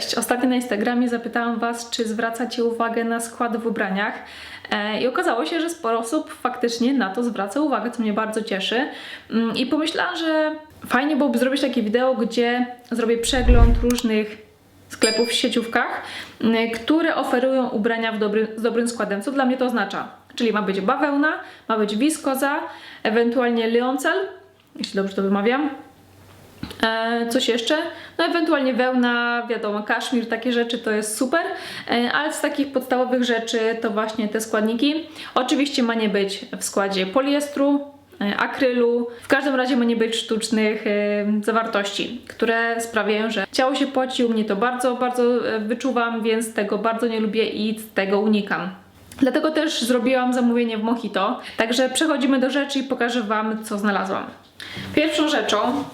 Cześć! Ostatnio na Instagramie zapytałam Was, czy zwracacie uwagę na skład w ubraniach e, i okazało się, że sporo osób faktycznie na to zwraca uwagę, co mnie bardzo cieszy. Mm, I pomyślałam, że fajnie byłoby zrobić takie wideo, gdzie zrobię przegląd różnych sklepów w sieciówkach, mm, które oferują ubrania dobry, z dobrym składem. Co dla mnie to oznacza? Czyli ma być bawełna, ma być wiskoza, ewentualnie lyoncel, jeśli dobrze to wymawiam, coś jeszcze? No ewentualnie wełna, wiadomo, kaszmir, takie rzeczy to jest super, e, ale z takich podstawowych rzeczy to właśnie te składniki. Oczywiście ma nie być w składzie poliestru, e, akrylu, w każdym razie ma nie być sztucznych e, zawartości, które sprawiają, że ciało się poci, u mnie to bardzo, bardzo e, wyczuwam, więc tego bardzo nie lubię i tego unikam. Dlatego też zrobiłam zamówienie w Mojito. Także przechodzimy do rzeczy i pokażę Wam, co znalazłam. Pierwszą rzeczą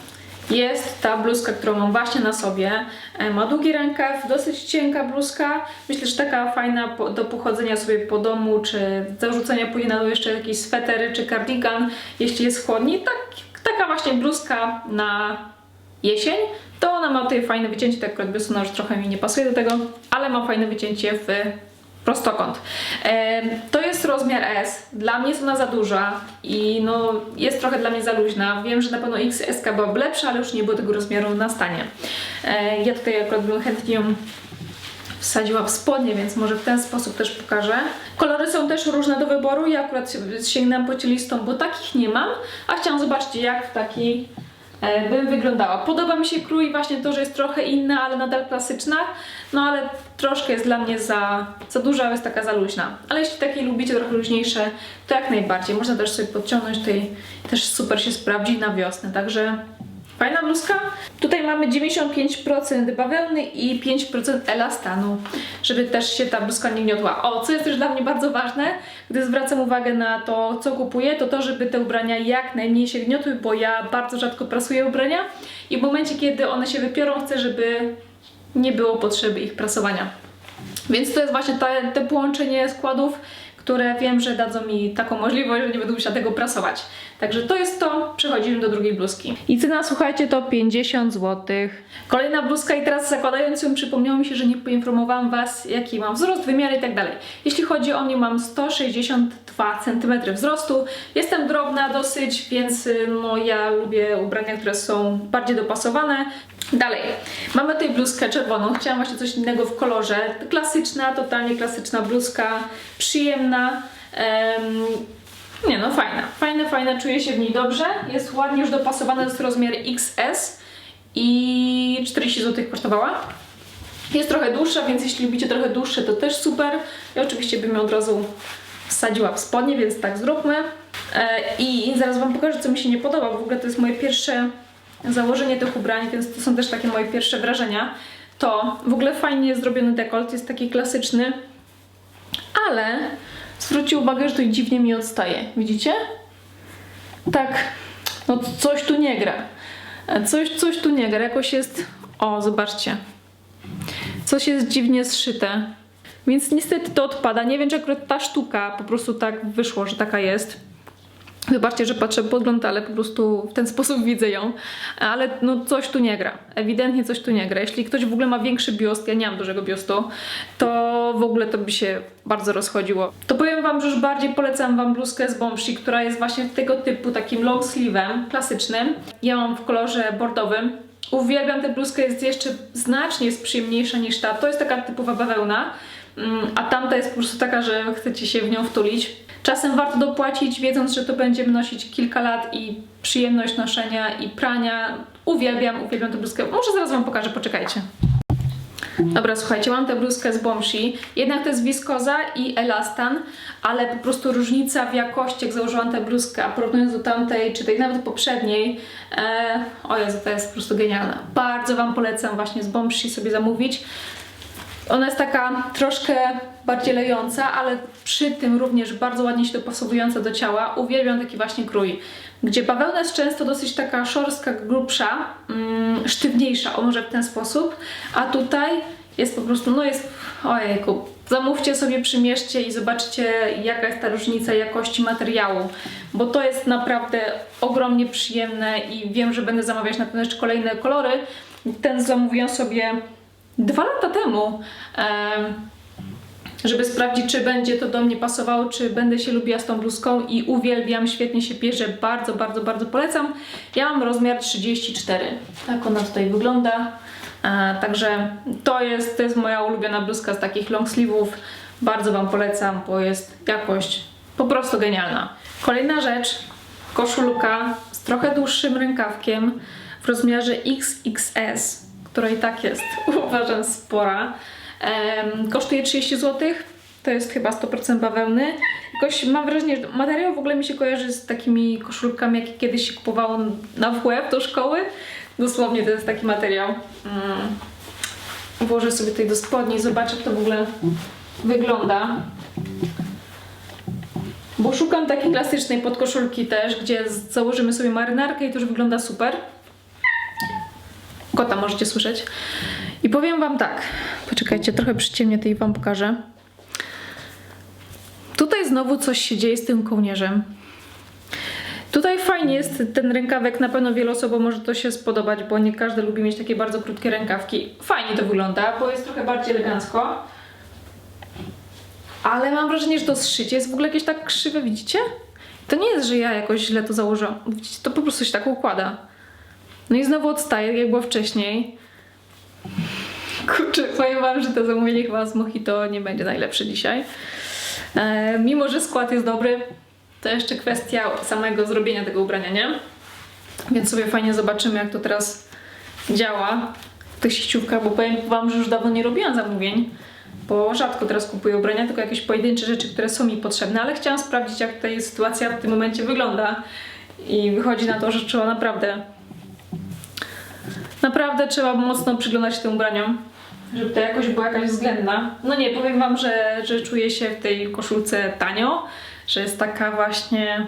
jest ta bluzka, którą mam właśnie na sobie. E, Ma długi rękaw, dosyć cienka bluzka. Myślę, że taka fajna do pochodzenia sobie po domu, czy zarzucenia później na jeszcze jakieś swetery, czy cardigan, jeśli jest chłodniej. Tak, taka właśnie bluzka na jesień. To ona ma tutaj fajne wycięcie, tak akurat biosuna już trochę mi nie pasuje do tego, ale ma fajne wycięcie w prostokąt. To jest rozmiar S. Dla mnie jest ona za duża i no, jest trochę dla mnie za luźna. Wiem, że na pewno XS byłaby lepsza, ale już nie było tego rozmiaru na stanie. E, Ja tutaj akurat bym chętnie ją wsadziła w spodnie, więc może w ten sposób też pokażę. Kolory są też różne do wyboru. Ja akurat sięgnęłam po cielistą, bo takich nie mam, a chciałam zobaczyć jak w takiej e, bym wyglądała. Podoba mi się krój właśnie to, że jest trochę inna, ale nadal klasyczna, no ale troszkę jest dla mnie za, za duża, jest taka za luźna. Ale jeśli takie lubicie trochę luźniejsze, to jak najbardziej. Można też sobie podciągnąć tutaj, też super się sprawdzi na wiosnę, także fajna bluzka. Tutaj mamy 95% bawełny i 5% elastanu, żeby też się ta bluzka nie gniotła. O, co jest też dla mnie bardzo ważne, gdy zwracam uwagę na to, co kupuję, to to, żeby te ubrania jak najmniej się gniotły, bo ja bardzo rzadko prasuję ubrania i w momencie, kiedy one się wypiorą, chcę, żeby nie było potrzeby ich prasowania. Więc to jest właśnie te, te połączenie składów, które wiem, że dadzą mi taką możliwość, że nie będę musiała tego prasować. Także to jest to. Przechodzimy do drugiej bluzki. I cena, słuchajcie, to 50 zł. Kolejna bluzka i teraz zakładając ją przypomniało mi się, że nie poinformowałam Was, jaki mam wzrost, wymiary i tak dalej. Jeśli chodzi o mnie, mam 162 cm wzrostu. Jestem drobna dosyć, więc y, no, ja lubię ubrania, które są bardziej dopasowane. Dalej, mamy tutaj bluzkę czerwoną. Chciałam właśnie coś innego w kolorze. Klasyczna, totalnie klasyczna bluzka, przyjemna. Em, nie no, fajna. Fajna, fajna, czuję się w niej dobrze. Jest ładnie już dopasowana, jest rozmiar XS i 40 zł kosztowała. Jest trochę dłuższa, więc jeśli lubicie trochę dłuższe, to też super. Ja oczywiście bym ją od razu wsadziła w spodnie, więc tak zróbmy. E, I zaraz Wam pokażę, co mi się nie podoba, bo w ogóle to jest moje pierwsze założenie tych ubrań, więc to są też takie moje pierwsze wrażenia. To w ogóle fajnie jest zrobiony dekolt, jest taki klasyczny, ale zwróćcie uwagę, że to dziwnie mi odstaje. Widzicie? Tak, no coś tu nie gra. Coś, coś tu nie gra. Jakoś jest... O, zobaczcie. Coś jest dziwnie zszyte. Więc niestety to odpada. Nie wiem, czy akurat ta sztuka po prostu tak wyszło, że taka jest. Wybaczcie, że patrzę podgląd, ale po prostu w ten sposób widzę ją. Ale no coś tu nie gra. Ewidentnie coś tu nie gra. Jeśli ktoś w ogóle ma większy biust, ja nie mam dużego biustu, to w ogóle to by się bardzo rozchodziło. To powiem wam, że już bardziej polecam wam bluzkę z Bombshi, która jest właśnie tego typu takim long sleeve'em klasycznym. Ja mam w kolorze bordowym. Uwielbiam tę bluzkę, jest jeszcze znacznie jest przyjemniejsza niż ta. To jest taka typowa bawełna, mm, a tamta jest po prostu taka, że chcecie się w nią wtulić. Czasem warto dopłacić, wiedząc, że to będziemy nosić kilka lat i przyjemność noszenia i prania. Uwielbiam, uwielbiam tę bluzkę. Może zaraz wam pokażę, poczekajcie. Dobra, słuchajcie, mam tę bluzkę z Bombshi. Jednak to jest wiskoza i elastan, ale po prostu różnica w jakości, jak założyłam tę bluzkę, a porównując do tamtej, czy tej nawet poprzedniej, e, o Jezu, to jest po prostu genialna. Bardzo Wam polecam właśnie z Bombshi sobie zamówić. Ona jest taka troszkę bardziej lejąca, ale przy tym również bardzo ładnie się dopasowująca do ciała. Uwielbiam taki właśnie krój, gdzie bawełna jest często dosyć taka szorstka, grubsza, mm, sztywniejsza, o może w ten sposób, a tutaj jest po prostu, no jest, ojejku, zamówcie sobie, przymierzcie i zobaczcie jaka jest ta różnica jakości materiału, bo to jest naprawdę ogromnie przyjemne i wiem, że będę zamawiać na pewno jeszcze kolejne kolory. Ten zamówiłam sobie dwa lata temu, em, żeby sprawdzić, czy będzie to do mnie pasowało, czy będę się lubiła z tą bluzką i uwielbiam, świetnie się bierze, bardzo, bardzo, bardzo polecam. Ja mam rozmiar 34, tak ona tutaj wygląda. E, także to jest, to jest moja ulubiona bluzka z takich long sleeve'ów. Bardzo Wam polecam, bo jest jakość po prostu genialna. Kolejna rzecz, koszulka z trochę dłuższym rękawkiem w rozmiarze XXS, która i tak jest uważam spora. Kosztuje 30 zł. To jest chyba 100% bawełny. Jakoś mam wrażenie, że materiał w ogóle mi się kojarzy z takimi koszulkami, jakie kiedyś się kupowało na WF do szkoły. Dosłownie to jest taki materiał. Mm. Włożę sobie tutaj do spodni, zobaczę jak to w ogóle wygląda. Bo szukam takiej klasycznej podkoszulki też, gdzie założymy sobie marynarkę i to już wygląda super. Kota możecie słyszeć. I powiem wam tak. Poczekajcie, trochę przyciemnię to i wam pokażę. Tutaj znowu coś się dzieje z tym kołnierzem. Tutaj fajnie jest ten rękawek, na pewno wielu osobom może to się spodobać, bo nie każdy lubi mieć takie bardzo krótkie rękawki. Fajnie to wygląda, bo jest trochę bardziej elegancko. Ale mam wrażenie, że to zszycie jest w ogóle jakieś tak krzywe, widzicie? To nie jest, że ja jakoś źle to założyłam. Widzicie, to po prostu się tak układa. No i znowu odstaje, jak było wcześniej. Kurczę, powiem wam, że to zamówienie chyba z Mojito nie będzie najlepsze dzisiaj. E, mimo, że skład jest dobry, to jeszcze kwestia samego zrobienia tego ubrania, nie? Więc sobie fajnie zobaczymy, jak to teraz działa w tych sieciówkach, bo powiem wam, że już dawno nie robiłam zamówień, bo rzadko teraz kupuję ubrania, tylko jakieś pojedyncze rzeczy, które są mi potrzebne, ale chciałam sprawdzić, jak tutaj sytuacja w tym momencie wygląda i wychodzi na to, że trzeba naprawdę Naprawdę trzeba mocno przyglądać się tym ubraniom, żeby ta jakość była jakaś względna. No nie, powiem wam, że, że czuję się w tej koszulce tanio, że jest taka właśnie,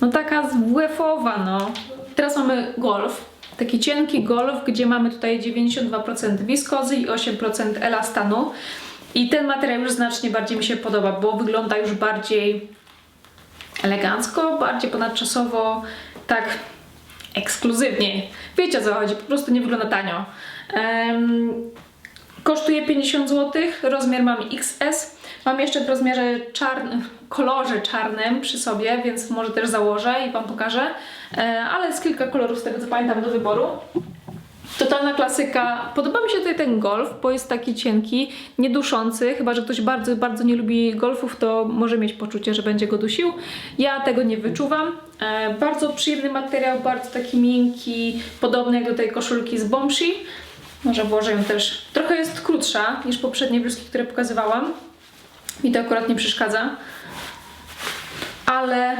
no taka WF-owa, no. Teraz mamy golf, taki cienki golf, gdzie mamy tutaj 92% wiskozy i 8% elastanu. I ten materiał już znacznie bardziej mi się podoba, bo wygląda już bardziej elegancko, bardziej ponadczasowo, tak ekskluzywnie. Wiecie o co chodzi, po prostu nie wygląda tanio. Em, kosztuje 50 zł, rozmiar mam XS. Mam jeszcze w rozmiarze czarnym, kolorze czarnym przy sobie, więc może też założę i Wam pokażę. E, ale jest kilka kolorów z tego co pamiętam do wyboru. Totalna klasyka. Podoba mi się tutaj ten golf, bo jest taki cienki, nieduszący. Chyba, że ktoś bardzo, bardzo nie lubi golfów, to może mieć poczucie, że będzie go dusił. Ja tego nie wyczuwam. E, bardzo przyjemny materiał, bardzo taki miękki, podobny jak do tej koszulki z Bombshi. Może włożę ją też. Trochę jest krótsza niż poprzednie bluzki, które pokazywałam. Mi to akurat nie przeszkadza. Ale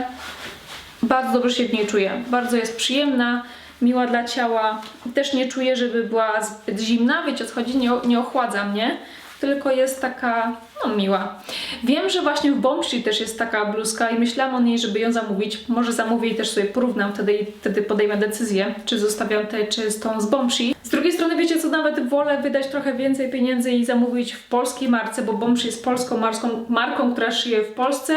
bardzo dobrze się w niej czuję. Bardzo jest przyjemna, miła dla ciała. Też nie czuję, żeby była zbyt zimna, wiecie o co chodzi, nie, nie ochładza mnie, tylko jest taka, no miła. Wiem, że właśnie w Bombshell też jest taka bluzka i myślałam o niej, żeby ją zamówić. Może zamówię i też sobie porównam, wtedy, wtedy podejmę decyzję, czy zostawiam tę, czy z tą z Bombshell. Z drugiej strony wiecie co, nawet wolę wydać trochę więcej pieniędzy i zamówić w polskiej marce, bo Bombshell jest polską marką, marką która szyje w Polsce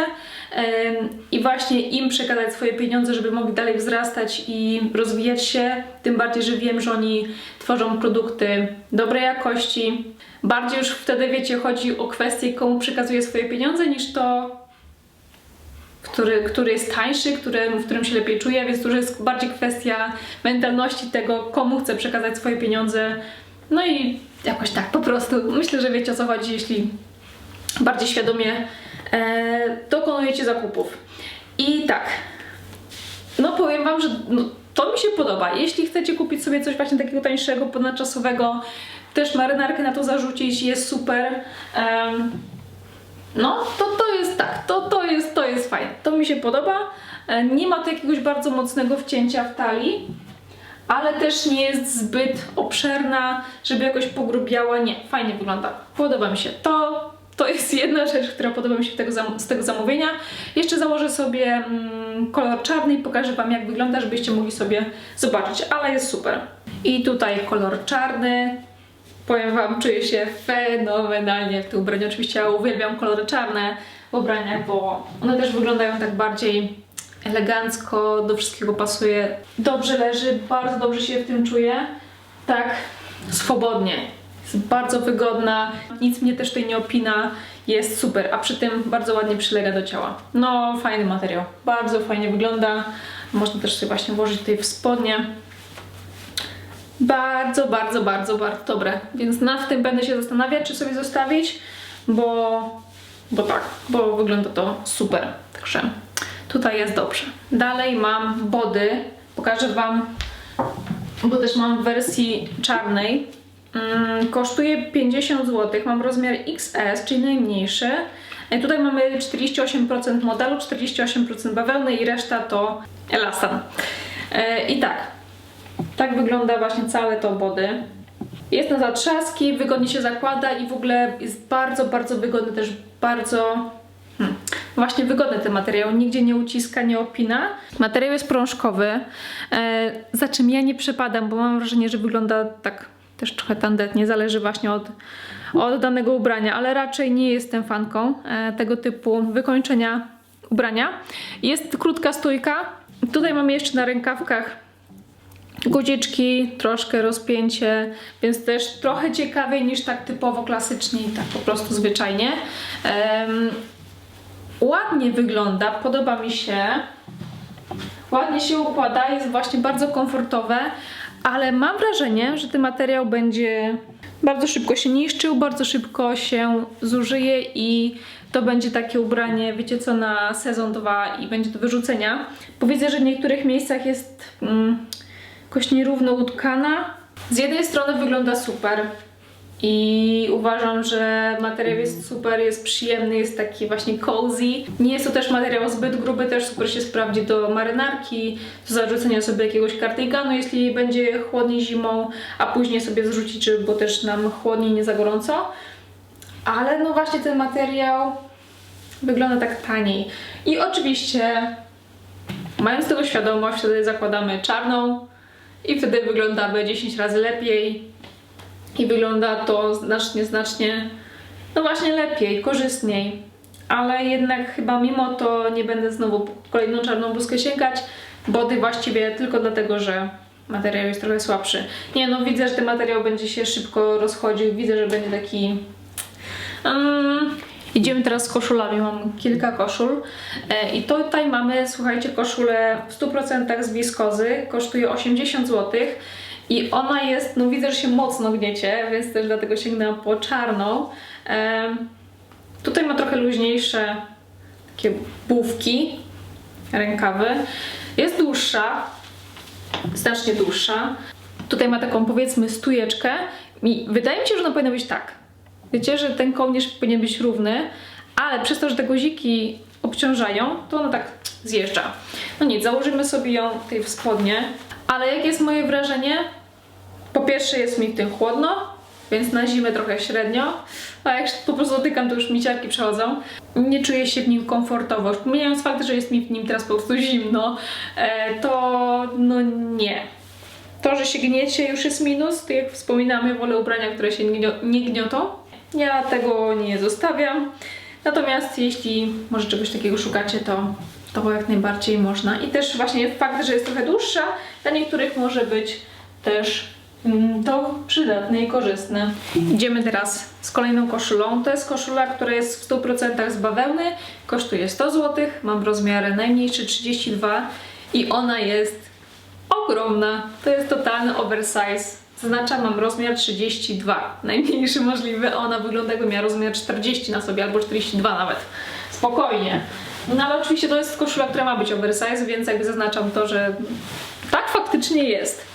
i właśnie im przekazać swoje pieniądze, żeby mogli dalej wzrastać i rozwijać się, tym bardziej, że wiem, że oni tworzą produkty dobrej jakości. Bardziej już wtedy, wiecie, chodzi o kwestię, komu przekazuję swoje pieniądze, niż to, który, który jest tańszy, który, w którym się lepiej czuję, więc to już jest bardziej kwestia mentalności tego, komu chcę przekazać swoje pieniądze. No i jakoś tak, po prostu. Myślę, że wiecie o co chodzi, jeśli bardziej świadomie e, dokonujecie zakupów. I tak, no powiem Wam, że no, to mi się podoba. Jeśli chcecie kupić sobie coś właśnie takiego tańszego, ponadczasowego, też marynarkę na to zarzucić, jest super. Em, no, to, to jest tak, to, to, jest, to jest fajne. To mi się podoba. E, Nie ma tu jakiegoś bardzo mocnego wcięcia w talii, ale też nie jest zbyt obszerna, żeby jakoś pogrubiała. Nie, fajnie wygląda. Podoba mi się to. To jest jedna rzecz, która podoba mi się tego z tego zamówienia. Jeszcze założę sobie mm, kolor czarny i pokażę Wam, jak wygląda, żebyście mogli sobie zobaczyć, ale jest super. I tutaj kolor czarny. Powiem Wam, czuję się fenomenalnie w tym ubraniu. Oczywiście ja uwielbiam kolory czarne w ubraniach, bo one też wyglądają tak bardziej elegancko, do wszystkiego pasuje. Dobrze leży, bardzo dobrze się w tym czuję. Tak, swobodnie. jest bardzo wygodna, nic mnie też tutaj nie opina, jest super, a przy tym bardzo ładnie przylega do ciała. No, fajny materiał, bardzo fajnie wygląda. Można też sobie właśnie włożyć tutaj w spodnie. Bardzo, bardzo, bardzo, bardzo dobre. Więc nad tym będę się zastanawiać, czy sobie zostawić, bo, bo tak, bo wygląda to super. Także tutaj jest dobrze. Dalej mam body. Pokażę Wam, bo też mam w wersji czarnej. Mm, kosztuje 50 zł. Mam rozmiar XS, czyli najmniejszy. I tutaj mamy 48% modelu, 48% bawełny i reszta to elastan. E, I tak, tak wygląda właśnie całe to body. Jest na zatrzaski, wygodnie się zakłada i w ogóle jest bardzo, bardzo wygodny, też bardzo hmm, właśnie wygodny ten materiał. Nigdzie nie uciska, nie opina. Materiał jest prążkowy, e, za czym ja nie przepadam, bo mam wrażenie, że wygląda tak też trochę tandetnie, zależy właśnie od, od danego ubrania, ale raczej nie jestem fanką e, tego typu wykończenia ubrania. Jest krótka stójka. Tutaj mamy jeszcze na rękawkach guziczki, troszkę rozpięcie, więc też trochę ciekawiej niż tak typowo klasycznie i tak po prostu zwyczajnie. Em, ładnie wygląda, podoba mi się. Ładnie się układa, jest właśnie bardzo komfortowe, ale mam wrażenie, że ten materiał będzie bardzo szybko się niszczył, bardzo szybko się zużyje i to będzie takie ubranie, wiecie co, na sezon 2 i będzie do wyrzucenia. Bo widzę, że w niektórych miejscach jest mm, jakoś nierówno utkana. Z jednej strony wygląda super i uważam, że materiał jest super, jest przyjemny, jest taki właśnie cozy. Nie jest to też materiał zbyt gruby, też super się sprawdzi do marynarki, do zarzucenia sobie jakiegoś kardiganu, jeśli będzie chłodniej zimą, a później sobie zrzucić, było też nam chłodniej, nie za gorąco. Ale no właśnie ten materiał wygląda tak taniej. I oczywiście, mając tego świadomość, wtedy zakładamy czarną i wtedy wyglądamy 10 razy lepiej i wygląda to znacznie, znacznie, no właśnie lepiej, korzystniej. Ale jednak chyba mimo to nie będę znowu kolejną czarną bluzkę sięgać. Body właściwie tylko dlatego, że materiał jest trochę słabszy. Nie no, widzę, że ten materiał będzie się szybko rozchodził, widzę, że będzie taki... Um, Idziemy teraz z koszulami, mam kilka koszul e, i tutaj mamy, słuchajcie, koszulę w 100% z wiskozy, kosztuje 80 zł i ona jest, no widzę, że się mocno gniecie, więc też dlatego sięgnęłam po czarną. E, tutaj ma trochę luźniejsze takie bufki, rękawy. Jest dłuższa, znacznie dłuższa. Tutaj ma taką powiedzmy stujeczkę i wydaje mi się, że ona powinna być tak. Wiecie, że ten kołnierz powinien być równy, ale przez to, że te guziki obciążają, to ona tak zjeżdża. No nic, założymy sobie ją tutaj w spodnie. Ale jakie jest moje wrażenie? Po pierwsze jest mi w tym chłodno, więc na zimę trochę średnio, a jak po prostu dotykam, to już mi ciarki przechodzą. Nie czuję się w nim komfortowo. Pomijając fakt, że jest mi w nim teraz po prostu zimno, e, to no nie. To, że się gniecie już jest minus, to jak wspominamy, wolę ubrania, które się nie gniotą. Ja tego nie zostawiam. Natomiast jeśli może czegoś takiego szukacie, to, to jak najbardziej można. I też właśnie fakt, że jest trochę dłuższa, dla niektórych może być też mm, to przydatne i korzystne. Idziemy teraz z kolejną koszulą. To jest koszula, która jest w 100% z bawełny. Kosztuje 100 zł. Mam rozmiar najmniejszy 32 i ona jest ogromna. To jest totalny oversize. Zaznaczam, mam rozmiar 32, najmniejszy możliwy, ona wygląda jakby miała rozmiar 40 na sobie, albo 42 nawet. Spokojnie. No ale oczywiście to jest koszula, która ma być oversize, więc jakby zaznaczam to, że tak faktycznie jest.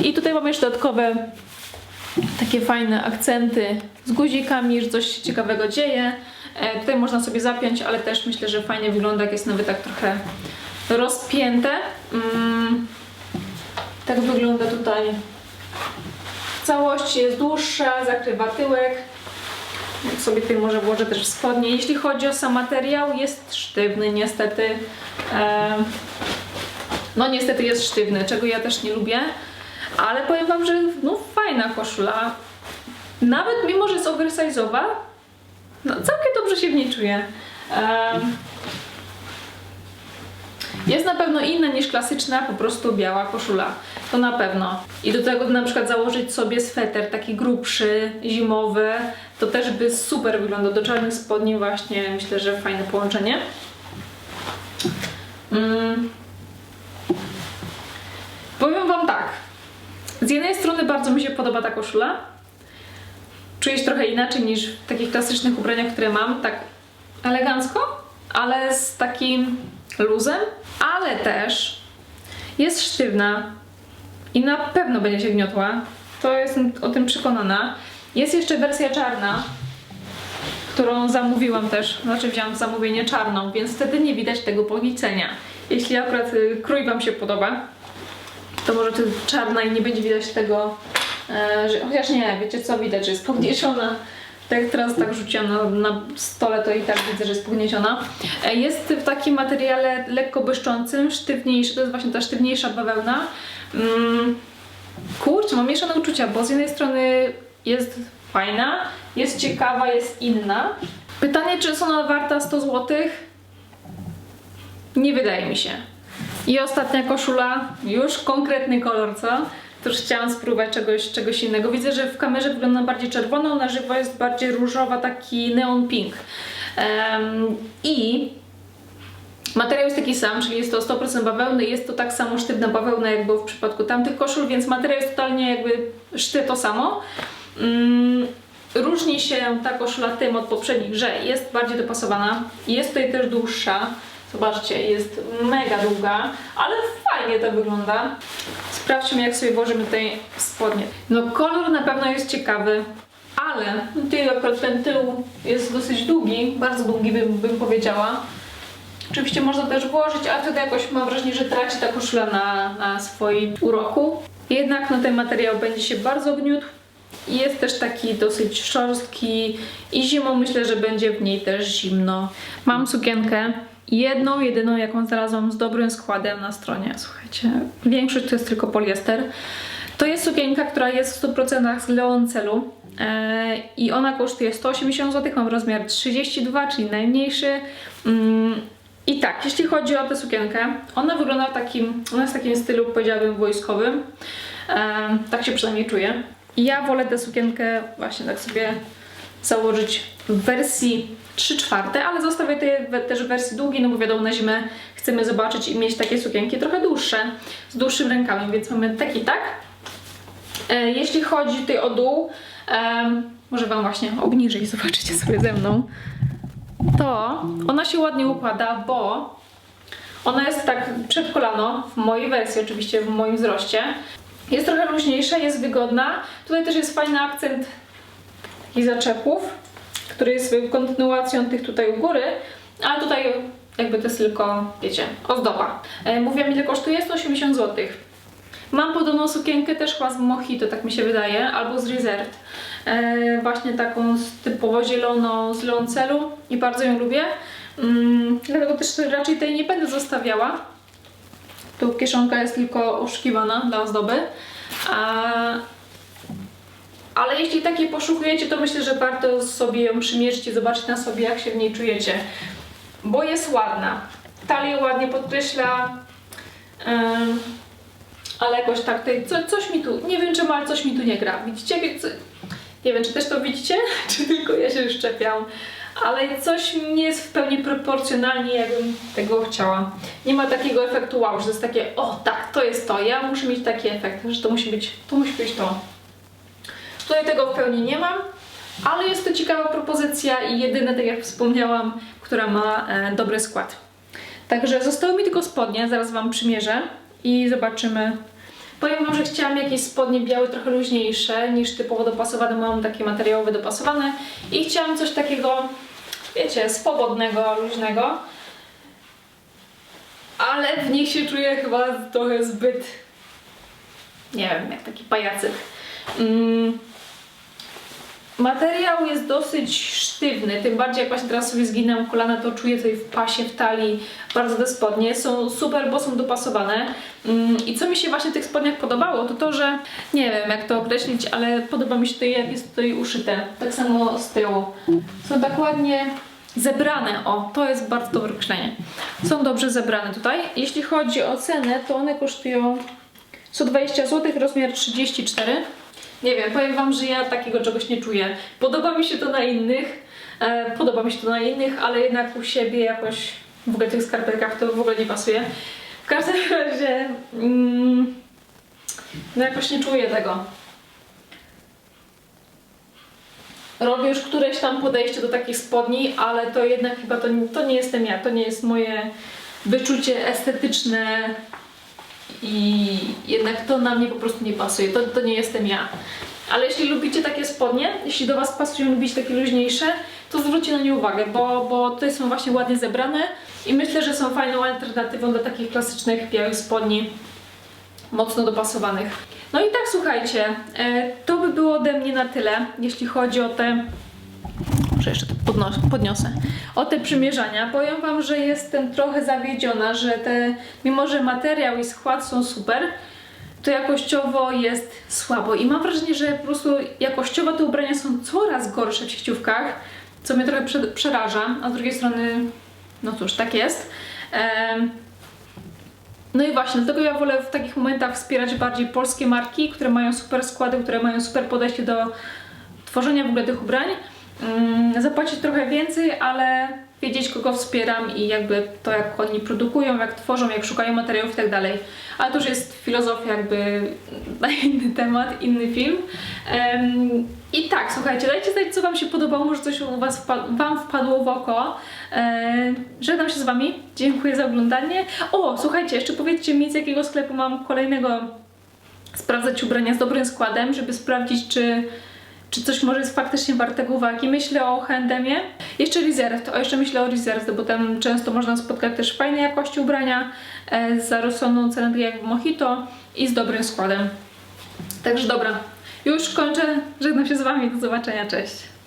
I tutaj mam jeszcze dodatkowe takie fajne akcenty z guzikami, że coś ciekawego dzieje. E, tutaj można sobie zapiąć, ale też myślę, że fajnie wygląda, jak jest nawet tak trochę rozpięte. Mm, tak wygląda tutaj w całości jest dłuższa, zakrywa tyłek. Jak sobie tutaj może włożę też w spodnie. Jeśli chodzi o sam materiał, jest sztywny niestety. No niestety jest sztywny, czego ja też nie lubię. Ale powiem Wam, że no fajna koszula. Nawet mimo, że jest oversize'owa, no całkiem dobrze się w niej czuję. Jest na pewno inna niż klasyczna, po prostu biała koszula. To na pewno. I do tego na przykład założyć sobie sweter taki grubszy, zimowy, to też by super wyglądał. Do czarnych spodni właśnie myślę, że fajne połączenie. Mm. Powiem Wam tak. Z jednej strony bardzo mi się podoba ta koszula. Czuję się trochę inaczej niż w takich klasycznych ubraniach, które mam, tak elegancko, ale z takim luzem, ale też jest sztywna i na pewno będzie się gniotła. To jestem o tym przekonana. Jest jeszcze wersja czarna, którą zamówiłam też, znaczy wziąłam zamówienie czarną, więc wtedy nie widać tego pognicenia. Jeśli akurat y, krój Wam się podoba, to może to czarna i nie będzie widać tego, e, że, chociaż nie, wiecie co, widać, że jest pognieciona. Tak teraz tak rzuciłam na, na stole, to i tak widzę, że jest pognieciona. E, Jest w takim materiale lekko błyszczącym, sztywniejszy, to jest właśnie ta sztywniejsza bawełna. Mm, kurczę, mam mieszane uczucia, bo z jednej strony jest fajna, jest ciekawa, jest inna. Pytanie, czy jest ona warta 100 zł? Nie wydaje mi się. I ostatnia koszula, już konkretny kolor, co? To chciałam spróbować czegoś, czegoś innego. Widzę, że w kamerze wygląda bardziej czerwono, na żywo jest bardziej różowa, taki neon pink. Em, I materiał jest taki sam, czyli jest to 100% bawełny, jest to tak samo sztywna bawełna, jak było w przypadku tamtych koszul, więc materiał jest totalnie jakby szty to samo. Mm, Różni się ta koszula tym od poprzednich, że jest bardziej dopasowana, jest tutaj też dłuższa. Zobaczcie, jest mega długa, ale fajnie to wygląda. Sprawdźmy, jak sobie włożymy tutaj spodnie. No, kolor na pewno jest ciekawy, ale tutaj akurat ten tył jest dosyć długi, bardzo długi bym, bym powiedziała. Oczywiście można też włożyć, ale wtedy jakoś mam wrażenie, że traci ta koszula na, na swoim uroku. Jednak no, ten materiał będzie się bardzo gniótł. Jest też taki dosyć szorstki i zimą myślę, że będzie w niej też zimno. Mam sukienkę, jedną, jedyną jaką znalazłam z dobrym składem na stronie. Słuchajcie, większość to jest tylko poliester. To jest sukienka, która jest w 100% z Leoncelu e, i ona kosztuje 180 zł, mam rozmiar 32, czyli najmniejszy. Mm, I tak, jeśli chodzi o tę sukienkę, ona wygląda w takim, ona jest w takim stylu, powiedziałabym, wojskowym. E, tak się przynajmniej czuję. Ja wolę tę sukienkę właśnie tak sobie założyć w wersji 3 czwarte, ale zostawię te, też w wersji długiej, no bo wiadomo, na zimę chcemy zobaczyć i mieć takie sukienki trochę dłuższe, z dłuższym rękawem, więc mamy tak i tak. E, jeśli chodzi tutaj o dół, może Wam właśnie obniżę i zobaczycie sobie ze mną, to ona się ładnie układa, bo ona jest tak przed kolano, w mojej wersji oczywiście, w moim wzroście. Jest trochę luźniejsza, jest wygodna. Tutaj też jest fajny akcent takich zaczepów, który jest kontynuacją tych tutaj u góry, ale tutaj jakby to jest tylko, wiecie, ozdoba. E, mówiłam ile kosztuje? 180 zł. Mam podobną sukienkę też chyba z Mojito, tak mi się wydaje, albo z Reserved. E, właśnie taką typowo zieloną z Leoncelu i bardzo ją lubię. Mm, dlatego też raczej tej nie będę zostawiała. Tu kieszonka jest tylko oszukiwana dla ozdoby. A, ale jeśli takiej poszukujecie, to myślę, że warto sobie ją przymierzyć i zobaczyć na sobie, jak się w niej czujecie. Bo jest ładna. Talię ładnie podkreśla. Ale jakoś tak co, coś mi tu, nie wiem czemu, ale coś mi tu nie gra. Widzicie? Nie wiem, czy też to widzicie, czy tylko ja się szczepiam. Ale coś nie jest w pełni proporcjonalnie, jakbym tego chciała. Nie ma takiego efektu wow, że jest takie, o tak, to jest to, ja muszę mieć taki efekt, że to musi być, to musi być to. Tutaj tego w pełni nie mam, ale jest to ciekawa propozycja i jedyna, tak jak wspomniałam, która ma e, dobry skład. Także zostały mi tylko spodnie, zaraz Wam przymierzę i zobaczymy. Powiem Wam, że chciałam jakieś spodnie białe, trochę luźniejsze niż typowo dopasowane, mam takie materiałowe dopasowane i chciałam coś takiego, wiecie, swobodnego, luźnego. Ale w nich się czuję chyba trochę zbyt, nie wiem, jak taki pajacyk. Mm. Materiał jest dosyć sztywny, tym bardziej jak właśnie teraz sobie zginęłam kolana, to czuję tutaj w pasie, w talii bardzo te spodnie. Są super, bo są dopasowane. Mm, I co mi się właśnie w tych spodniach podobało, to to, że nie wiem jak to określić, ale podoba mi się tutaj jak jest tutaj uszyte. Tak samo z tyłu. Są tak ładnie zebrane. O, to jest bardzo dobre określenie. Są dobrze zebrane tutaj. Jeśli chodzi o cenę, to one kosztują 120 zł, rozmiar 34. Nie wiem, powiem Wam, że ja takiego czegoś nie czuję. Podoba mi się to na innych, e, podoba mi się to na innych, ale jednak u siebie jakoś w ogóle tych skarpetkach to w ogóle nie pasuje. W każdym razie, mm, no jakoś nie czuję tego. Robię już któreś tam podejście do takich spodni, ale to jednak chyba to, to nie jestem ja, to nie jest moje wyczucie estetyczne i jednak to na mnie po prostu nie pasuje, to, to nie jestem ja. Ale jeśli lubicie takie spodnie, jeśli do Was pasują, lubicie takie luźniejsze, to zwróćcie na nie uwagę, bo, bo tutaj są właśnie ładnie zebrane i myślę, że są fajną alternatywą do takich klasycznych białych spodni, mocno dopasowanych. No i tak słuchajcie, e, to by było ode mnie na tyle, jeśli chodzi o te Muszę jeszcze to podniosę. O te przymierzania. Powiem Wam, że jestem trochę zawiedziona, że te, mimo że materiał i skład są super, to jakościowo jest słabo. I mam wrażenie, że po prostu jakościowo te ubrania są coraz gorsze w sieciówkach, co mnie trochę prze- przeraża, a z drugiej strony, no cóż, tak jest. Em, no i właśnie, dlatego ja wolę w takich momentach wspierać bardziej polskie marki, które mają super składy, które mają super podejście do tworzenia w ogóle tych ubrań. Mm, zapłacić trochę więcej, ale wiedzieć kogo wspieram i jakby to jak oni produkują, jak tworzą, jak szukają materiałów i tak dalej. Ale to już jest filozofia jakby na inny temat, inny film. Em, I tak, słuchajcie, dajcie znać co Wam się podobało, może coś u was wpa- Wam wpadło w oko. Żegnam się z Wami, dziękuję za oglądanie. O, słuchajcie, jeszcze powiedzcie mi z jakiego sklepu mam kolejnego sprawdzać ubrania z dobrym składem, żeby sprawdzić, czy, czy coś może jest faktycznie wartego uwagi. Myślę o H&M-ie. Jeszcze Reserved, o jeszcze myślę o Reserved, bo tam często można spotkać też fajnej jakości ubrania e, za rozsądną cenę, tak jak w Mojito i z dobrym składem. Także dobra, już kończę, żegnam się z Wami, do zobaczenia, cześć.